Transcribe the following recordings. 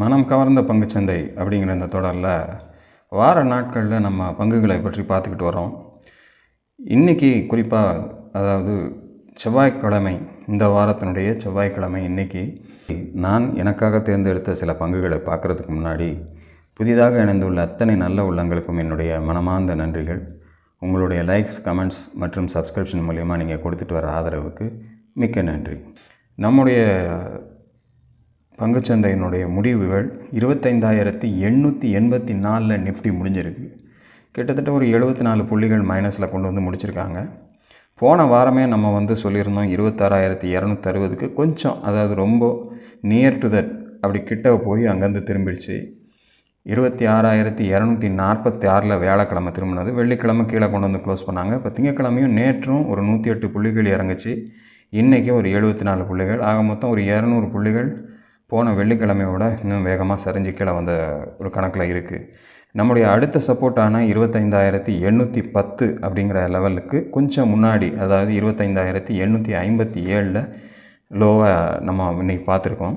மனம் கவர்ந்த பங்குச்சந்தை அப்படிங்கிற இந்த தொடரில் வார நாட்களில் நம்ம பங்குகளை பற்றி பார்த்துக்கிட்டு வரோம். இன்றைக்கி குறிப்பாக அதாவது செவ்வாய்க்கிழமை இந்த வாரத்தினுடைய செவ்வாய்க்கிழமை இன்றைக்கி நான் எனக்காக தேர்ந்தெடுத்த சில பங்குகளை பார்க்குறதுக்கு முன்னாடி புதிதாக இணைந்துள்ள அத்தனை நல்ல உள்ளங்களுக்கும் என்னுடைய மனமார்ந்த நன்றிகள். உங்களுடைய லைக்ஸ் கமெண்ட்ஸ் மற்றும் சப்ஸ்கிரிப்ஷன் மூலிமா நீங்கள் கொடுத்துட்டு வர ஆதரவுக்கு மிக்க நன்றி. நம்முடைய பங்குச்சந்தையினுடைய முடிவுகள் இருபத்தைந்தாயிரத்தி எண்ணூற்றி எண்பத்தி நாலில் நிஃப்டி முடிஞ்சிருக்கு. கிட்டத்தட்ட ஒரு எழுபத்தி நாலு புள்ளிகள் மைனஸில் கொண்டு வந்து முடிச்சிருக்காங்க. போன வாரமே நம்ம வந்து சொல்லியிருந்தோம் இருபத்தாறாயிரத்தி இரநூத்தி அறுபதுக்கு கொஞ்சம் அதாவது ரொம்ப நியர் டு தட் அப்படி கிட்ட போய் அங்கேருந்து திரும்பிடுச்சு. இருபத்தி ஆறாயிரத்தி இரநூத்தி நாற்பத்தி ஆறில் வியாழக்கிழமை திரும்பினது. வெள்ளிக்கிழமை கீழே கொண்டு வந்து க்ளோஸ் பண்ணாங்க. இப்போ திங்கக்கிழமையும் நேற்றும் ஒரு நூற்றி எட்டு புள்ளிகள் இறங்குச்சு. இன்றைக்கும் ஒரு எழுபத்தி நாலு புள்ளிகள். ஆக மொத்தம் ஒரு இரநூறு புள்ளிகள் போன வெள்ளிக்கிழமையோட இன்னும் வேகமாக சரிஞ்சு கீழே வந்த ஒரு கணக்கில் இருக்குது நம்முடைய அடுத்த சப்போர்ட்டான இருபத்தைந்தாயிரத்தி எண்ணூற்றி பத்து அப்படிங்கிற லெவலுக்கு கொஞ்சம் முன்னாடி அதாவது இருபத்தைந்தாயிரத்தி எண்ணூற்றி ஐம்பத்தி ஏழில் லோவாக நம்ம இன்றைக்கி பார்த்துருக்கோம்.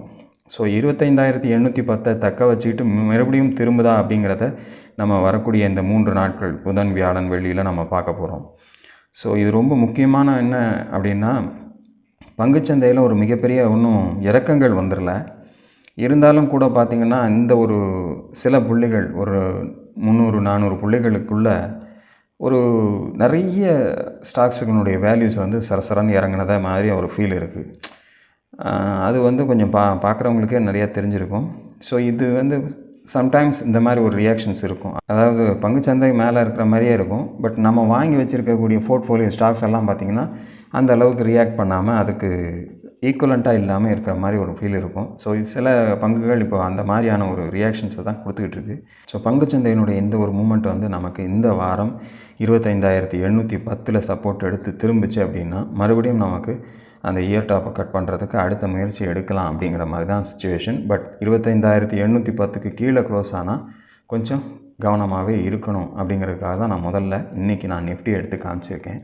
ஸோ இருபத்தைந்தாயிரத்தி எண்ணூற்றி பத்தை தக்க வச்சுக்கிட்டு மறுபடியும் திரும்புதா அப்படிங்கிறத நம்ம வரக்கூடிய இந்த மூன்று நாட்கள் புதன் வியாழன் வெள்ளியில் நம்ம பார்க்க போகிறோம் ஸோ இது ரொம்ப முக்கியமான என்ன அப்படின்னா பங்குச்சந்தையில் ஒரு மிகப்பெரிய ஒன்றும் இறக்கங்கள் வந்துடல இருந்தாலும் கூட பார்த்திங்கன்னா இந்த ஒரு சில புள்ளிகள் ஒரு முந்நூறு நானூறு புள்ளிகளுக்குள்ள ஒரு நிறைய ஸ்டாக்ஸுகளுடைய வேல்யூஸ் வந்து சரசரன்னு இறங்கினத மாதிரி ஒரு ஃபீல் இருக்குது அது வந்து கொஞ்சம் பா பார்க்குறவங்களுக்கே நிறையா தெரிஞ்சிருக்கும். ஸோ இது வந்து சம்டைம்ஸ் இந்த மாதிரி ஒரு ரியாக்ஷன்ஸ் இருக்கும். அதாவது பங்குச்சந்தை மேலே இருக்கிற மாதிரியே இருக்கும். பட் நம்ம வாங்கி வச்சுருக்கக்கூடிய போர்ட்ஃபோலியோ ஸ்டாக்ஸ் எல்லாம் பார்த்திங்கன்னா அந்த அளவுக்கு ரியாக்ட் பண்ணாமல் அதுக்கு ஈக்குவலண்ட்டாக இல்லாமல் இருக்கிற மாதிரி ஒரு ஃபீல் இருக்கும். ஸோ இது சில பங்குகள் இப்போ அந்த மாதிரியான ஒரு ரியாக்ஷன்ஸை தான் கொடுத்துக்கிட்டு இருக்குது ஸோ பங்குச்சந்தையினுடைய இந்த ஒரு மூமெண்ட் வந்து நமக்கு இந்த வாரம் இருபத்தைந்தாயிரத்தி எண்ணூற்றி பத்தில் சப்போர்ட் எடுத்து திரும்பிச்சு அப்படின்னா மறுபடியும் நமக்கு அந்த இயர் டாப்பை கட் பண்ணுறதுக்கு அடுத்த முயற்சி எடுக்கலாம் அப்படிங்கிற மாதிரி தான் சுச்சுவேஷன் பட் இருபத்தைந்தாயிரத்தி எண்ணூற்றி பத்துக்கு கீழே க்ளோஸ் ஆனால் கொஞ்சம் கவனமாகவே இருக்கணும் அப்படிங்கிறதுக்காக தான் நான் முதல்ல இன்றைக்கி நான் நிஃப்டி எடுத்து காமிச்சிருக்கேன்.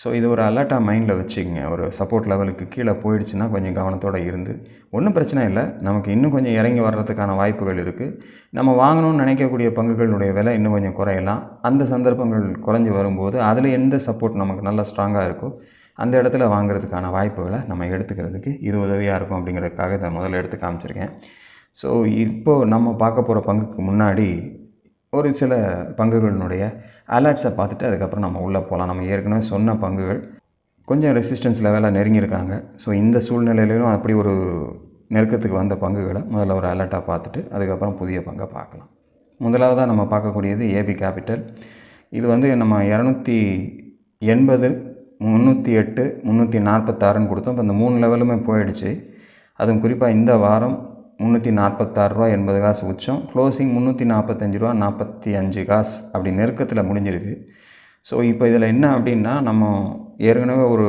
ஸோ இது ஒரு அலர்ட்டாக மைண்டில் வச்சுக்கோங்க. ஒரு சப்போர்ட் லெவலுக்கு கீழே போயிடுச்சுன்னா கொஞ்சம் கவனத்தோடு இருந்து. ஒன்றும் பிரச்சனை இல்லை. நமக்கு இன்னும் கொஞ்சம் இறங்கி வர்றதுக்கான வாய்ப்புகள் இருக்குது நம்ம வாங்கணும்னு நினைக்கக்கூடிய பங்குகளுடைய விலை இன்னும் கொஞ்சம் குறையலாம். அந்த சந்தர்ப்பங்கள் குறைஞ்சி வரும்போது அதில் எந்த சப்போர்ட் நமக்கு நல்லா ஸ்ட்ராங்காக இருக்கோ அந்த இடத்துல வாங்குறதுக்கான வாய்ப்புகளை நம்ம எடுத்துக்கிறதுக்கு இது உதவியாக இருக்கும் அப்படிங்கிறதுக்காக இதை முதல்ல எடுத்து காமிச்சிருக்கேன். ஸோ இப்போது நம்ம பார்க்க போகிற பங்குக்கு முன்னாடி ஒரு சில பங்குகளினுடைய அலர்ட்ஸை பார்த்துட்டு அதுக்கப்புறம் நம்ம உள்ளே போகலாம். நம்ம ஏற்கனவே சொன்ன பங்குகள் கொஞ்சம் ரெசிஸ்டன்ஸ் லெவலில் நெருங்கியிருக்காங்க. ஸோ இந்த சூழ்நிலையிலும் அப்படி ஒரு நெருக்கத்துக்கு வந்த பங்குகளை முதல்ல ஒரு அலர்ட்டாக பார்த்துட்டு அதுக்கப்புறம் புதிய பங்கை பார்க்கலாம். முதலாவதாக நம்ம பார்க்கக்கூடியது ஏபி கேபிட்டல் இது வந்து நம்ம இரநூத்தி எண்பது முந்நூற்றி எட்டு முந்நூற்றி நாற்பத்தாறுன்னு கொடுத்தோம். இப்போ இந்த மூணு லெவலுமே போயிடுச்சு. அதுவும் குறிப்பாக இந்த வாரம் முந்நூற்றி நாற்பத்தாறு ரூபா எண்பது காசு உச்சம் க்ளோசிங் முந்நூற்றி நாற்பத்தஞ்சு ரூபா நாற்பத்தி அஞ்சு காசு. அப்படி நெருக்கத்தில் முடிஞ்சிருக்கு. ஸோ இப்போ இதில் என்ன அப்படின்னா நம்ம ஏற்கனவே ஒரு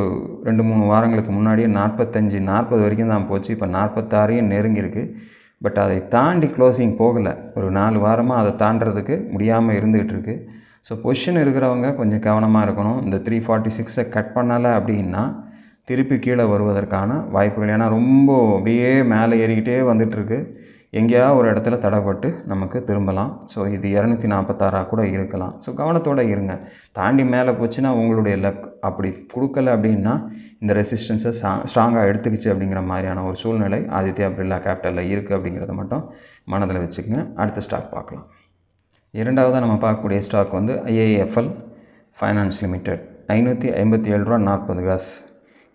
ரெண்டு மூணு வாரங்களுக்கு முன்னாடியே நாற்பத்தஞ்சு நாற்பது வரைக்கும் தான் போச்சு. இப்போ நாற்பத்தாறையும் நெருங்கியிருக்கு. பட் அதை தாண்டி க்ளோசிங் போகலை. ஒரு நாலு வாரமாக அதை தாண்டறதுக்கு முடியாமல் இருந்துகிட்டு இருக்குது ஸோ பொசிஷன் இருக்கிறவங்க கொஞ்சம் கவனமாக இருக்கணும். இந்த த்ரீ ஃபார்ட்டி சிக்ஸை கட் பண்ணலை அப்படின்னா திருப்பி கீழே வருவதற்கான வாய்ப்புகள். ஏன்னா ரொம்ப அப்படியே மேலே ஏறிக்கிட்டே வந்துட்டுருக்கு. எங்கேயா ஒரு இடத்துல தடைப்பட்டு நமக்கு திரும்பலாம். ஸோ இது இரநூத்தி நாற்பத்தாறாக கூட இருக்கலாம். ஸோ கவனத்தோடு இருங்க. தாண்டி மேலே போச்சுன்னா உங்களுடைய லக் அப்படி கொடுக்கல அப்படின்னா இந்த ரெசிஸ்டன்ஸை சா ஸ்ட்ராங்காக எடுத்துக்கிச்சு அப்படிங்கிற மாதிரியான ஒரு சூழ்நிலை ஆதித்யா பிர்லா கேபிட்டலில் இருக்குது அப்படிங்கிறத மட்டும் மனதில் வச்சுக்கோங்க. அடுத்த ஸ்டாக் பார்க்கலாம். இரண்டாவதாக நம்ம பார்க்கக்கூடிய ஸ்டாக் வந்து ஐஏஎஃப்எல் ஃபைனான்ஸ் லிமிடெட் ஐநூற்றி ஐம்பத்தி ஏழு ரூபா நாற்பது காசு.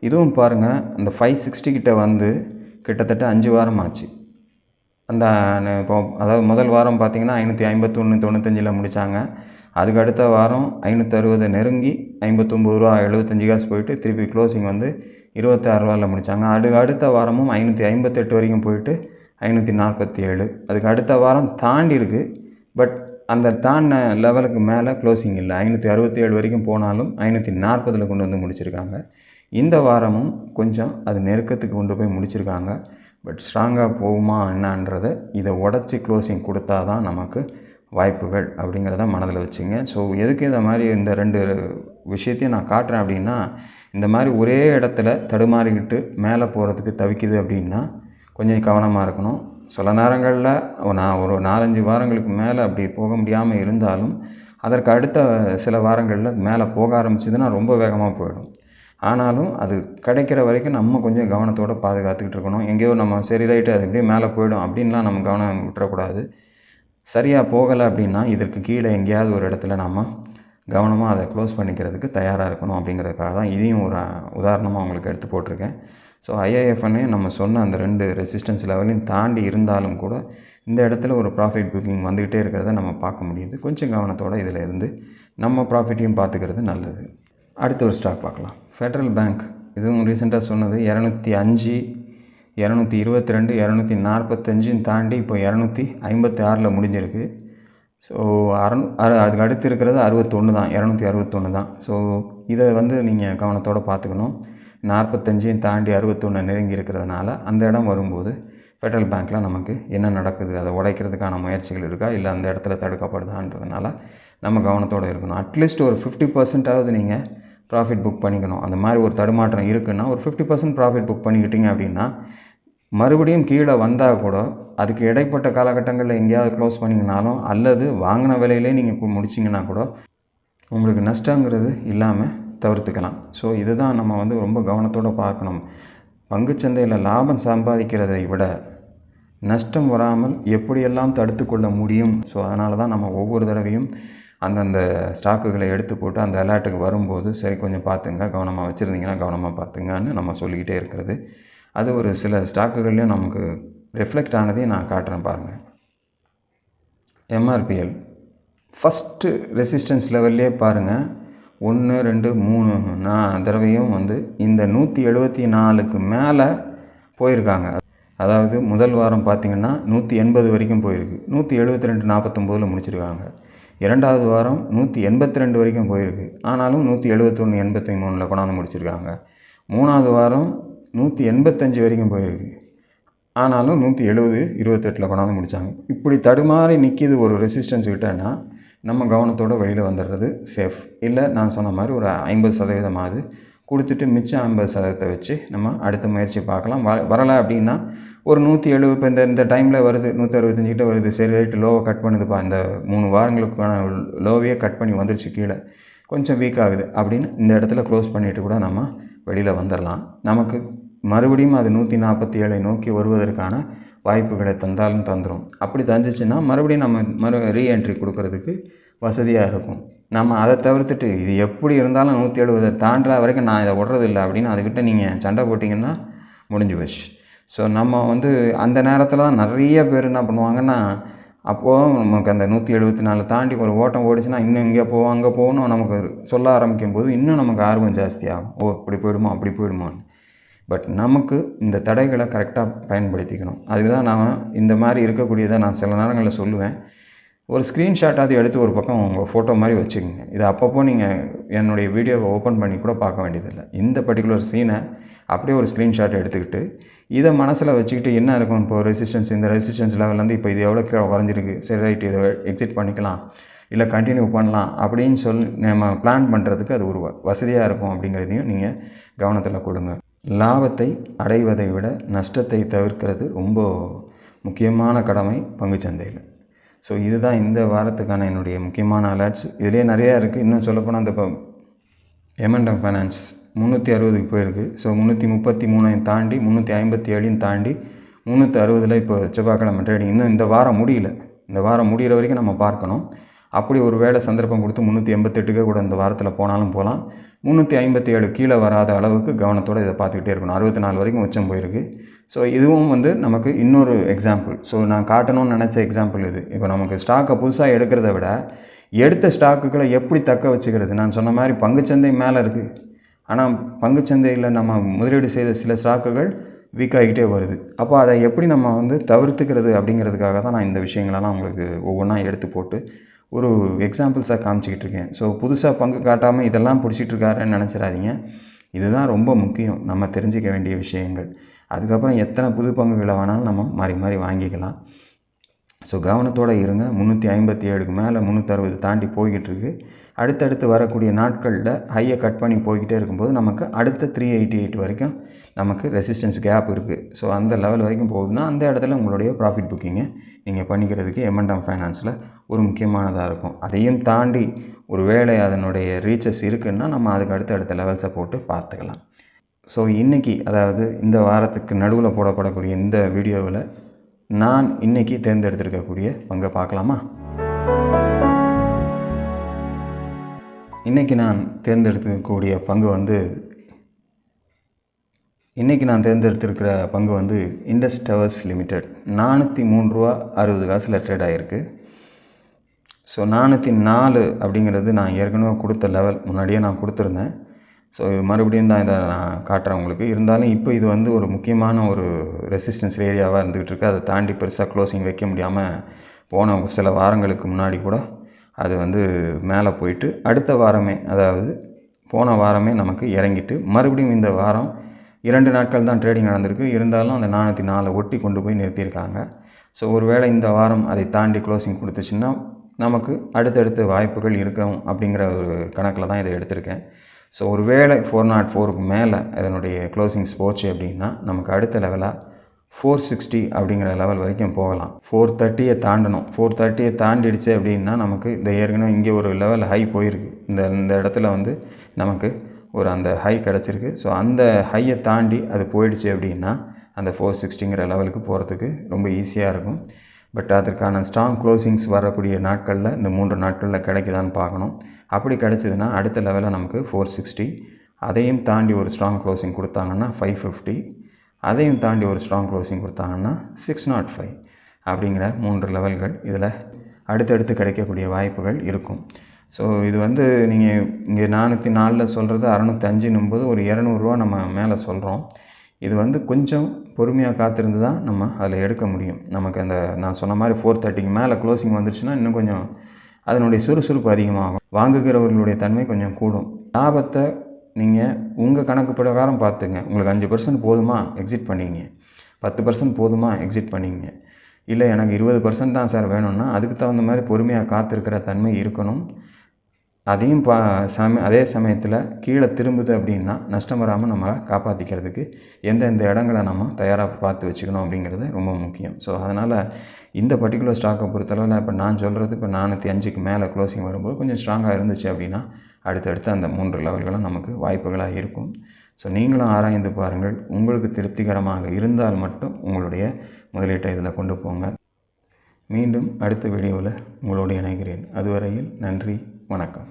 இதுவும் பாருங்கள் அந்த ஃபைவ் சிக்ஸ்டி கிட்ட வந்து கிட்டத்தட்ட அஞ்சு வாரம் ஆச்சு அந்த இப்போ அதாவது முதல் வாரம் பார்த்திங்கன்னா ஐநூற்றி ஐம்பத்தொன்று தொண்ணூத்தஞ்சில் முடித்தாங்க அதுக்கு அடுத்த வாரம் ஐநூற்றறுபது நெருங்கி ஐம்பத்தொம்பது ரூபா எழுபத்தஞ்சி காசு போயிட்டு திருப்பி க்ளோசிங் வந்து இருபத்தாறு ரூபாவில் முடித்தாங்க அது அடுத்த வாரமும் ஐநூற்றி ஐம்பத்தெட்டு வரைக்கும் போயிட்டு ஐநூற்றி நாற்பத்தி ஏழு அதுக்கு அடுத்த வாரம் தாண்டி இருக்குது பட் அந்த தாண்டின லெவலுக்கு மேலே க்ளோசிங் இல்லை. ஐநூற்றி அறுபத்தி ஏழு வரைக்கும் போனாலும் ஐநூற்றி நாற்பதில் கொண்டு வந்து முடிச்சிருக்காங்க. இந்த வாரமும் கொஞ்சம் அது நெருக்கத்துக்கு கொண்டு போய் முடிச்சிருக்காங்க. பட் ஸ்ட்ராங்காக போகுமா என்னன்றதை இதை உடச்சி க்ளோசிங் கொடுத்தா தான் நமக்கு வாய்ப்புகள் அப்படிங்கிறத மனதில் வச்சுங்க. ஸோ எதுக்கு இந்த மாதிரி இந்த ரெண்டு விஷயத்தையும் நான் காட்டுறேன் அப்படின்னா இந்த மாதிரி ஒரே இடத்துல தடுமாறிக்கிட்டு மேலே போகிறதுக்கு தவிக்குது அப்படின்னா கொஞ்சம் கவனமாக இருக்கணும். சில நேரங்களில் நான் ஒரு நாலஞ்சு வாரங்களுக்கு மேலே அப்படி போக முடியாமல் இருந்தாலும் அதற்கு அடுத்த சில வாரங்களில் மேலே போக ஆரம்பிச்சதுன்னா ரொம்ப வேகமாக போயிடும். ஆனாலும் அது கிடைக்கிற வரைக்கும் நம்ம கொஞ்சம் கவனத்தோடு பாதுகாத்துக்கிட்டு இருக்கணும். எங்கேயோ நம்ம சரி ரைட்டு அது எப்படியும் மேலே போயிடும் அப்படின்லாம் நம்ம கவனம் விட்டுறக்கூடாது. சரியாக போகலை அப்படின்னா இதற்கு கீழே எங்கேயாவது ஒரு இடத்துல நம்ம கவனமாக அதை க்ளோஸ் பண்ணிக்கிறதுக்கு தயாராக இருக்கணும் அப்படிங்கிறதுக்காக தான் இதையும் ஒரு உதாரணமாக உங்களுக்கு எடுத்து போட்டிருக்கேன். ஸோ ஐஏஎஃப்னே நம்ம சொன்ன அந்த ரெண்டு ரெசிஸ்டன்ஸ் லெவலையும் தாண்டி இருந்தாலும் கூட இந்த இடத்துல ஒரு ப்ராஃபிட் புக்கிங் வந்துக்கிட்டே இருக்கிறத நம்ம பார்க்க முடியுது. கொஞ்சம் கவனத்தோடு இதில் இருந்து நம்ம ப்ராஃபிட்டையும் பார்த்துக்கிறது நல்லது. அடுத்த ஒரு ஸ்டாக் பார்க்கலாம். ஃபெட்ரல் பேங்க் இதுவும் ரீசெண்டாக சொன்னது இரநூத்தி அஞ்சு இரநூத்தி இருபத்தி ரெண்டு இரநூத்தி நாற்பத்தஞ்சுன்னு தாண்டி இப்போ இரநூத்தி ஐம்பத்தி ஆறில் முடிஞ்சிருக்கு. ஸோ அறநூ அதுக்கு அடுத்து இருக்கிறது அறுபத்தொன்று தான் இரநூத்தி அறுபத்தொன்று தான். ஸோ இதை வந்து நீங்கள் கவனத்தோடு பார்த்துக்கணும். நாற்பத்தஞ்சையும் தாண்டி அறுபத்தொன்று நெருங்கி இருக்கிறதுனால அந்த இடம் வரும்போது ஃபெட்ரல் பேங்க்கில் நமக்கு என்ன நடக்குது அதை உடைக்கிறதுக்கான முயற்சிகள் இருக்கா இல்லை அந்த இடத்துல தடுக்கப்படுதான்றதுனால நம்ம கவனத்தோடு இருக்கணும். அட்லீஸ்ட் ஒரு ஃபிஃப்டி பர்சன்ட்டாவது நீங்கள் ப்ராஃபிட் புக் பண்ணிக்கணும். அந்த மாதிரி ஒரு தடுமாற்றம் இருக்குன்னா ஒரு ஃபிஃப்டி பர்சன்ட் ப்ராஃபிட் புக் பண்ணிக்கிட்டீங்க அப்படின்னா மறுபடியும் கீழே வந்தால் கூட அதுக்கு இடைப்பட்ட காலகட்டங்களில் எங்கேயாவது க்ளோஸ் பண்ணிங்கனாலும் அல்லது வாங்கின விலையிலே நீங்கள் முடிச்சிங்கன்னா கூட உங்களுக்கு நஷ்டங்கிறது இல்லாமல் தவிர்த்துக்கலாம். ஸோ இதுதான் நம்ம வந்து ரொம்ப கவனத்தோடு பார்க்கணும். பங்குச்சந்தையில் லாபம் சம்பாதிக்கிறதை விட நஷ்டம் வராமல் எப்படியெல்லாம் தடுத்து கொள்ள முடியும்? ஸோ அதனால தான் நம்ம ஒவ்வொரு தடவையும் அந்தந்த ஸ்டாக்குகளை எடுத்து போட்டு அந்த அலர்ட்டுக்கு வரும்போது சரி கொஞ்சம் பார்த்துங்க. கவனமாக வச்சுருந்தீங்கன்னா கவனமாக பார்த்துங்கன்னு நம்ம சொல்லிக்கிட்டே இருக்கிறது. அது ஒரு சில ஸ்டாக்குகள்லேயும் நமக்கு ரிஃப்ளெக்ட் ஆனதையும் நான் காட்டுறேன் பாருங்கள் எம்ஆர்பிஎல் ஃபஸ்ட்டு ரெசிஸ்டன்ஸ் லெவல்லே பாருங்கள் ஒன்று ரெண்டு மூணு நான் தடவையும் வந்து இந்த நூற்றி எழுபத்தி நாலுக்கு மேலே போயிருக்காங்க. அதாவது முதல் வாரம் பார்த்திங்கன்னா நூற்றி எண்பது வரைக்கும் போயிருக்கு. நூற்றி எழுபத்தி ரெண்டு நாற்பத்தொம்போதில் முடிச்சிருக்காங்க. இரண்டாவது வாரம் நூற்றி எண்பத்தி ரெண்டு வரைக்கும் போயிருக்கு. ஆனாலும் நூற்றி எழுபத்தொன்று எண்பத்தி மூணில் கொண்டாந்து முடிச்சிருக்காங்க. மூணாவது வாரம் நூற்றி எண்பத்தஞ்சு வரைக்கும் போயிருக்கு. ஆனாலும் நூற்றி எழுபது இருபத்தெட்டில் கொண்டாந்து முடித்தாங்க இப்படி தடுமாறி நிற்கிது ஒரு ரெசிஸ்டன்ஸ் கிட்டேன்னா நம்ம கவனத்தோடு வெளியில் வந்துடுறது சேஃப் இல்லை நான் சொன்ன மாதிரி ஒரு ஐம்பது சதவீதமாவது கொடுத்துட்டு மிச்சம் ஐம்பது சதவீதத்தை வச்சு நம்ம அடுத்த முயற்சி பார்க்கலாம். வ வரலை அப்படின்னா ஒரு நூற்றி எழுபது இப்போ இந்த இந்த டைமில் வருது நூற்றி அறுபத்தஞ்சு கிட்ட வருது. சரி ரேட்டு லோவை கட் பண்ணுதுப்பா. இந்த மூணு வாரங்களுக்கான லோவையே கட் பண்ணி வந்துருச்சு கீழே. கொஞ்சம் வீக் ஆகுது அப்படின்னு இந்த இடத்துல க்ளோஸ் பண்ணிவிட்டு கூட நம்ம வெளியில் வந்துடலாம் நமக்கு மறுபடியும் அது நூற்றி நாற்பத்தி ஏழை நோக்கி வருவதற்கான வாய்ப்புகளை தந்தாலும் தந்துடும் அப்படி தந்துச்சுன்னா மறுபடியும் நம்ம மறு ரீஎன்ட்ரி கொடுக்கறதுக்கு வசதியாக இருக்கும். நம்ம அதை தவிர்த்துட்டு இது எப்படி இருந்தாலும் நூற்றி எழுபதை தாண்டுற வரைக்கும் நான் இதை விட்றதில்லை அப்படின்னு அதுக்கிட்ட நீங்கள் சண்டை போட்டிங்கன்னா முடிஞ்சு போச்சு. ஸோ நம்ம வந்து அந்த நேரத்தில் தான் நிறைய பேர் என்ன பண்ணுவாங்கன்னா அப்போது நமக்கு அந்த நூற்றி எழுபத்தி நாலு தாண்டி ஒரு ஓட்டம் ஓடிச்சுன்னா இன்னும் இங்கே போவோம் அங்கே போகணும் நமக்கு சொல்ல ஆரம்பிக்கும் போது இன்னும் நமக்கு ஆர்வம் ஜாஸ்தியாகும். ஓ இப்படி போயிடுமோ அப்படி போயிடுமான்னு. பட் நமக்கு இந்த தடைகளை கரெக்டாக பயன்படுத்திக்கணும். அதுக்கு தான் நான் இந்த மாதிரி இருக்கக்கூடியதை நான் சில நேரங்களில் சொல்லுவேன். ஒரு ஸ்க்ரீன்ஷாட்டாவது எடுத்து ஒரு பக்கம் உங்கள் ஃபோட்டோ மாதிரி வச்சுக்கோங்க. இது அப்பப்போ நீங்கள் என்னுடைய வீடியோவை ஓப்பன் பண்ணி கூட பார்க்க வேண்டியதில்லை. இந்த பர்டிகுலர் சீனை அப்படியே ஒரு ஸ்க்ரீன்ஷாட் எடுத்துக்கிட்டு இதை மனசில் வச்சுக்கிட்டு என்ன இருக்கும்? இப்போ ரெசிஸ்டன்ஸ் இந்த ரெசிஸ்டன்ஸ் லெவல்லேருந்து இப்போ இது எவ்வளோ கீழே குறைஞ்சிருக்கு சரி ரைட் இதை எக்ஸிட் பண்ணிக்கலாம். இல்லை கண்டினியூ பண்ணலாம். அப்படின்னு சொல்லி நம்ம பிளான் பண்ணுறதுக்கு அது ஒரு வசதியாக இருக்கும் அப்படிங்கிறதையும் நீங்கள் கவனத்தில் கொடுங்க. லாபத்தை அடைவதை விட நஷ்டத்தை தவிர்க்கிறது ரொம்ப முக்கியமான கடமை பங்குச்சந்தையில் ஸோ இதுதான் இந்த வாரத்துக்கான என்னுடைய முக்கியமான அலர்ட்ஸ் இதிலே நிறையா இருக்குது இன்னும் சொல்லப்போனால் அந்த இப்போ எம்என்டம் ஃபைனான்ஸ் முந்நூற்றி அறுபதுக்கு போயிருக்கு. ஸோ முந்நூற்றி முப்பத்தி மூணையும் தாண்டி முந்நூற்றி ஐம்பத்தி ஏழையும் தாண்டி முந்நூற்றி அறுபதில் இப்போ செவ்வாய்க்கிழமை ட்ரேடிங் இன்னும் இந்த வாரம் முடியல. இந்த வாரம் முடிகிற வரைக்கும் நம்ம பார்க்கணும். அப்படி ஒரு வேலை சந்தர்ப்பம் கொடுத்து முந்நூற்றி எண்பத்தெட்டுக்கே கூட இந்த வாரத்தில் போனாலும் போகலாம். முந்நூற்றி ஐம்பத்தி ஏழு கீழே வராத அளவுக்கு கவனத்தோடு இதை பார்த்துக்கிட்டே இருக்கணும். அறுபத்தி நாலு வரைக்கும் உச்சம் போயிருக்கு. ஸோ இதுவும் வந்து நமக்கு இன்னொரு எக்ஸாம்பிள் ஸோ நான் காட்டணும்னு நினச்ச எக்ஸாம்பிள் இது. இப்போ நமக்கு ஸ்டாக்கை புதுசாக எடுக்கிறத விட எடுத்த ஸ்டாக்குகளை எப்படி தக்க வச்சுக்கிறது? நான் சொன்ன மாதிரி பங்குச்சந்தை மேலே இருக்குது ஆனால் பங்குச்சந்தையில் நம்ம முதலீடு செய்த சில ஸ்டாக்குகள் வீக் ஆகிக்கிட்டே வருது. அப்போ அதை எப்படி நம்ம வந்து தவிர்த்துக்கிறது அப்படிங்கிறதுக்காக தான் நான் இந்த விஷயங்களெல்லாம் உங்களுக்கு ஒவ்வொன்றா எடுத்து போட்டு ஒரு எக்ஸாம்பிள்ஸாக காமிச்சிக்கிட்டு இருக்கேன். ஸோ புதுசாக பங்கு காட்டாமல் இதெல்லாம் பிடிச்சிட்டு இருக்காருன்னு நினச்சிடாதீங்க. இதுதான் ரொம்ப முக்கியம். நம்ம தெரிஞ்சிக்க வேண்டிய விஷயங்கள். அதுக்கப்புறம் எத்தனை புது பங்குகளை வேணாலும் நம்ம மாறி மாறி வாங்கிக்கலாம். ஸோ கவனத்தோடு இருங்க. முந்நூற்றி ஐம்பத்தி ஏழுக்கு மேலே முந்நூற்றறுபது தாண்டி போய்கிட்டுருக்கு அடுத்தடுத்து வரக்கூடிய நாட்களில் ஹையை கட் பண்ணி போய்கிட்டே இருக்கும்போது நமக்கு அடுத்த த்ரீ எயிட்டி எயிட் வரைக்கும் நமக்கு ரெசிஸ்டன்ஸ் கேப் இருக்குது ஸோ அந்த லெவல் வரைக்கும் போகுதுன்னா அந்த இடத்துல உங்களுடைய ப்ராஃபிட் புக்கிங்கை நீங்கள் பண்ணிக்கிறதுக்கு எம்என்டம் ஃபைனான்ஸில் ஒரு முக்கியமானதாக இருக்கும். அதையும் தாண்டி ஒரு வேளை அதனுடைய ரீச்சஸ் இருக்குன்னா நம்ம அதுக்கு அடுத்த அடுத்த லெவல்ஸை போட்டு பார்த்துக்கலாம். ஸோ இன்றைக்கி அதாவது இந்த வாரத்துக்கு நடுவில் போடப்படக்கூடிய இந்த வீடியோவில் நான் இன்றைக்கி தேர்ந்தெடுத்திருக்கக்கூடிய பங்கை பார்க்கலாமா? இன்றைக்கி நான் தேர்ந்தெடுத்துக்கூடிய பங்கு வந்து இன்றைக்கி நான் தேர்ந்தெடுத்திருக்கிற பங்கு வந்து இண்டஸ் டவர்ஸ் லிமிடெட் நானூற்றி மூணு ரூபா அறுபது காசில் ட்ரேட் ஆகிருக்கு ஸோ நானூற்றி நாலு அப்படிங்கிறது நான் ஏற்கனவே கொடுத்த லெவல் முன்னாடியே நான் கொடுத்துருந்தேன். ஸோ மறுபடியும் தான் இதை நான் காட்டுறேன் உங்களுக்கு. இருந்தாலும் இப்போ இது வந்து ஒரு முக்கியமான ஒரு ரெசிஸ்டன்ஸ் ஏரியாவாக இருந்துகிட்டு இருக்குது அதை தாண்டி பெருசாக க்ளோசிங் வைக்க முடியாமல் போன சில வாரங்களுக்கு முன்னாடி கூட அது வந்து மேலே போயிட்டு அடுத்த வாரமே அதாவது போன வாரமே நமக்கு இறங்கிட்டு மறுபடியும் இந்த வாரம் இரண்டு நாட்கள் தான் ட்ரேடிங் நடந்திருக்கு. இருந்தாலும் அந்த நானூற்றி நாலு ஒட்டி கொண்டு போய் நிறுத்தியிருக்காங்க. ஸோ ஒருவேளை இந்த வாரம் அதை தாண்டி க்ளோசிங் கொடுத்துச்சுன்னா நமக்கு அடுத்தடுத்த வாய்ப்புகள் இருக்கும் அப்படிங்கிற ஒரு கணக்கில் தான் இதை எடுத்திருக்கேன். ஸோ ஒரு வேளை ஃபோர் நாட் ஃபோருக்கு மேலே இதனுடைய க்ளோசிங்ஸ் போச்சு அப்படின்னா நமக்கு அடுத்த லெவலாக ஃபோர் சிக்ஸ்டி அப்படிங்கிற லெவல் வரைக்கும் போகலாம். ஃபோர் தேர்ட்டியை தாண்டணும். ஃபோர் தேர்ட்டியை தாண்டிடுச்சு அப்படின்னா நமக்கு இந்த ஏற்கனவே இங்கே ஒரு லெவல் ஹை போயிருக்கு. இந்த இந்த இடத்துல வந்து நமக்கு ஒரு அந்த ஹை கிடச்சிருக்கு. ஸோ அந்த ஹையை தாண்டி அது போயிடுச்சு அப்படின்னா அந்த ஃபோர் சிக்ஸ்டிங்கிற லெவலுக்கு போகிறதுக்கு ரொம்ப ஈஸியாக இருக்கும். பட் அதற்கான ஸ்ட்ராங் க்ளோசிங்ஸ் வரக்கூடிய நாட்களில் இந்த மூன்று நாட்களில் கிடைக்குதான்னு பார்க்கணும். அப்படி கிடைச்சதுன்னா அடுத்த லெவலில் நமக்கு ஃபோர் சிக்ஸ்டி அதையும் தாண்டி ஒரு ஸ்ட்ராங் க்ளோசிங் கொடுத்தாங்கன்னா ஃபைவ் ஃபிஃப்டி அதையும் தாண்டி ஒரு ஸ்ட்ராங் க்ளோசிங் கொடுத்தாங்கன்னா சிக்ஸ் நாட் ஃபைவ் அப்படிங்கிற மூன்று லெவல்கள் இதில் அடுத்தடுத்து கிடைக்கக்கூடிய வாய்ப்புகள் இருக்கும். ஸோ இது வந்து நீங்கள் இங்கே நானூற்றி நாலில் சொல்கிறது அறநூற்றி அஞ்சுன்னும்போது ஒரு இரநூறுவா நம்ம மேலே சொல்கிறோம் இது வந்து கொஞ்சம் பொறுமையாக காத்திருந்து தான் நம்ம அதில் எடுக்க முடியும். நமக்கு அந்த நான் சொன்ன மாதிரி ஃபோர் தேர்ட்டிக்கு மேலே க்ளோசிங் வந்துருச்சுன்னா இன்னும் கொஞ்சம் அதனுடைய சுறுசுறுப்பு அதிகமாகும். வாங்குகிறவர்களுடைய தன்மை கொஞ்சம் கூடும். லாபத்தை நீங்கள் உங்கள் கணக்கு பிரகாரம் பார்த்துங்க. உங்களுக்கு அஞ்சு பர்சன்ட் போதுமா? எக்ஸிட் பண்ணிங்க. பத்து பர்சன்ட் போதுமா? எக்ஸிட் பண்ணிங்க. இல்லை எனக்கு இருபது பர்சன்ட் தான் சார் வேணும்னா அதுக்கு தகுந்த மாதிரி பொறுமையாக காத்திருக்கிற தன்மை இருக்கணும். அதையும் பா சம அதே சமயத்தில் கீழே திரும்புது அப்படின்னா நஷ்டம் வராமல் நம்மளை காப்பாற்றிக்கிறதுக்கு எந்தெந்த இடங்களை நம்ம தயாராக பார்த்து வச்சுக்கணும் அப்படிங்கிறது ரொம்ப முக்கியம். ஸோ அதனால் இந்த பர்டிகுலர் ஸ்டாக்கை பொறுத்தளவில் இப்போ நான் சொல்கிறது இப்போ நானூற்றி அஞ்சுக்கு மேலே க்ளோசிங் வரும்போது கொஞ்சம் ஸ்ட்ராங்காக இருந்துச்சு அப்படின்னா அடுத்தடுத்து அந்த மூன்று லெவல்களும் நமக்கு வாய்ப்புகளாக இருக்கும். ஸோ நீங்களும் ஆராய்ந்து பாருங்கள். உங்களுக்கு திருப்திகரமாக இருந்தால் மட்டும் உங்களுடைய முதலீட்டை இதில் கொண்டு போங்க. மீண்டும் அடுத்த வீடியோவில் உங்களோடு இணைகிறேன். அதுவரையில் நன்றி வணக்கம்.